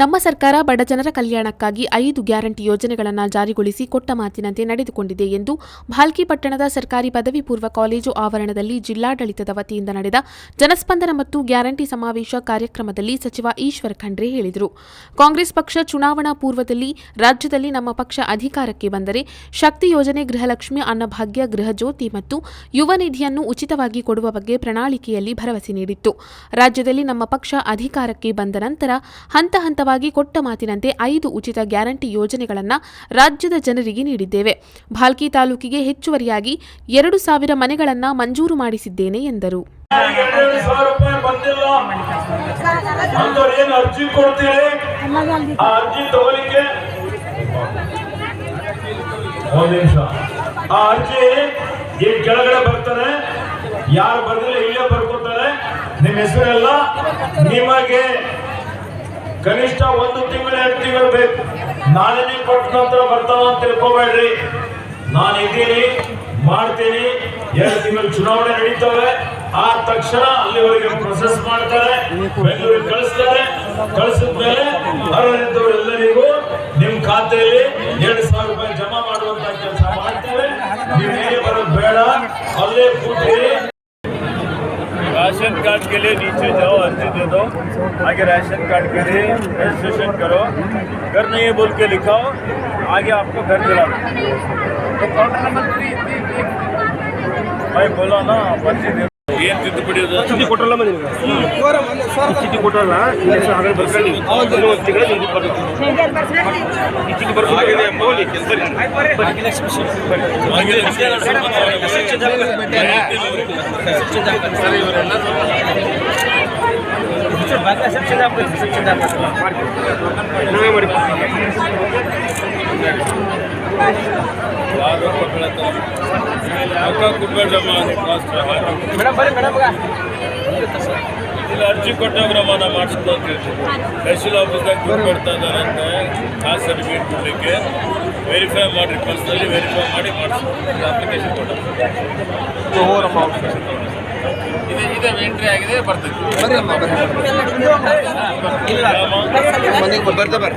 ನಮ್ಮ ಸರ್ಕಾರ ಬಡಜನರ ಕಲ್ಯಾಣಕ್ಕಾಗಿ ಐದು ಗ್ಯಾರಂಟಿ ಯೋಜನೆಗಳನ್ನು ಜಾರಿಗೊಳಿಸಿ ಕೊಟ್ಟ ಮಾತಿನಂತೆ ನಡೆದುಕೊಂಡಿದೆ ಎಂದು ಭಾಲ್ಕಿ ಪಟ್ಟಣದ ಸರ್ಕಾರಿ ಪದವಿ ಪೂರ್ವ ಕಾಲೇಜು ಆವರಣದಲ್ಲಿ ಜಿಲ್ಲಾಡಳಿತದ ವತಿಯಿಂದ ನಡೆದ ಜನಸ್ಪಂದನ ಮತ್ತು ಗ್ಯಾರಂಟಿ ಸಮಾವೇಶ ಕಾರ್ಯಕ್ರಮದಲ್ಲಿ ಸಚಿವ ಈಶ್ವರ ಖಂಡ್ರೆ ಹೇಳಿದರು. ಕಾಂಗ್ರೆಸ್ ಪಕ್ಷ ಚುನಾವಣಾ ಪೂರ್ವದಲ್ಲಿ ರಾಜ್ಯದಲ್ಲಿ ನಮ್ಮ ಪಕ್ಷ ಅಧಿಕಾರಕ್ಕೆ ಬಂದರೆ ಶಕ್ತಿ ಯೋಜನೆ ಗೃಹಲಕ್ಷ್ಮಿ ಅನ್ನಭಾಗ್ಯ ಗೃಹಜ್ಯೋತಿ ಮತ್ತು ಯುವ ನಿಧಿಯನ್ನು ಉಚಿತವಾಗಿ ಕೊಡುವ ಬಗ್ಗೆ ಪ್ರಣಾಳಿಕೆಯಲ್ಲಿ ಭರವಸೆ ನೀಡಿತ್ತು. ರಾಜ್ಯದಲ್ಲಿ ನಮ್ಮ ಪಕ್ಷ ಅಧಿಕಾರಕ್ಕೆ ಬಂದ ನಂತರ ಹಂತ ಹಂತವಾಗಿ ಕೊಟ್ಟ ಮಾತಿನಂತೆ ಐದು ಉಚಿತ ಗ್ಯಾರಂಟಿ ಯೋಜನೆಗಳನ್ನು ರಾಜ್ಯದ ಜನರಿಗೆ ನೀಡಿದ್ದೇವೆ. ಭಾಲ್ಕಿ ತಾಲೂಕಿಗೆ ಹೆಚ್ಚುವರಿಯಾಗಿ ಎರಡು ಸಾವಿರ ಮನೆಗಳನ್ನು ಮಂಜೂರು ಮಾಡಿಸಿದ್ದೇನೆ ಎಂದರು. ಯಾರು ಬರ್ದಿಲ್ಲ ಇಲ್ಲೇ ಬರ್ಕೋತಾರೆ? ನಿಮ್ಮ ಹೆಸರೆಲ್ಲ ನಿಮಗೆ ಕನಿಷ್ಠ ಒಂದು ತಿಂಗಳು ಎರಡು ತಿಂಗಳು ಬೇಕು. ನಾಳೆನೇ ಕೊಟ್ಟ ನಂತರ ಬರ್ತಾವ ಅಂತ ತಿಳ್ಕೊಬೇಡ್ರಿ. ನಾನು ಇದ್ದೀನಿ, ಮಾಡ್ತೀನಿ. ಎರಡು ತಿಂಗಳು ಚುನಾವಣೆ ನಡೀತವೆ. ಆ ತಕ್ಷಣ ಅಲ್ಲಿವರೆಗೆ ಪ್ರೊಸೆಸ್ ಮಾಡ್ತಾರೆ, ಬೆಂಗಳೂರಿಗೆ ಕಳಿಸ್ತಾರೆ. ಕಳಿಸಿದ ಮೇಲೆ ಅರ್ಹರಿದ್ದವರೆಲ್ಲರಿಗೂ ನಿಮ್ಮ ಖಾತೆಯಲ್ಲಿ ಎರಡು ಸಾವಿರ ರೂಪಾಯಿ ಜಮಾ ಮಾಡುವಂತ ಕೆಲಸ ಮಾಡ್ತೇವೆ. ನೀವು ಬರೋದು ಬೇಡ, ಅಲ್ಲೇ ಕೂತೀರಿ राशन कार्ड के लिए नीचे जाओ, अर्जी दे दो। आगे राशन कार्ड के लिए रजिस्ट्रेशन करो। घर नहीं है बोल के लिखाओ, आगे आपको घर दिला तो नंबर थ्री भाई बोला ना, पर्ची दे। ಏನು ತಿದ್ದುಪಡಿ ಅದು ಚೀಟಿ ಕೊಟ್ಟಲ್ಲ ಮನೆ ಚೀಟಿ ಕೊಟ್ಟಲ್ಲ ಹಾಗೆ ಬರ್ಕೊಳ್ಳಿ ಇನ್ನೂ ಒಂದು ತಿಂಗಳು ನಿಮ್ಗೆ ಬರ್ತದೆ ಈ ಚೀಟಿ ಬರ್ಕೊಳ್ಳಿ ಹೋಗಿ ನಾವೇ ಮಾಡಿ ಇಲ್ಲಿ ಅರ್ಜಿ ಕೊಟ್ಟವ್ರಮ್ಮ ನಾ ಮಾಡಿಸ್ತು ಅಂತ ತಹಶೀಲ್ ಆಫೀಸ್ದಾಗ ದುಡ್ಡು ಕೊಡ್ತಾ ಇದ್ದಾರೆ ಅಂತ ಆ ಸರ್ಟಿಫಿಕೇಟ್ ಕೊಡಲಿಕ್ಕೆ ವೆರಿಫೈ ಮಾಡಿ ಪರ್ಸ್ನಲ್ಲಿ ವೆರಿಫೈ ಮಾಡಿ ಮಾಡಿಸ್ಬೋದು ಅಪ್ಲಿಕೇಶನ್ ಇದೆ ಇದೆ ಎಂಟ್ರಿ ಆಗಿದೆ ಬರ್ತದೆ. ಬರ್ರಿ.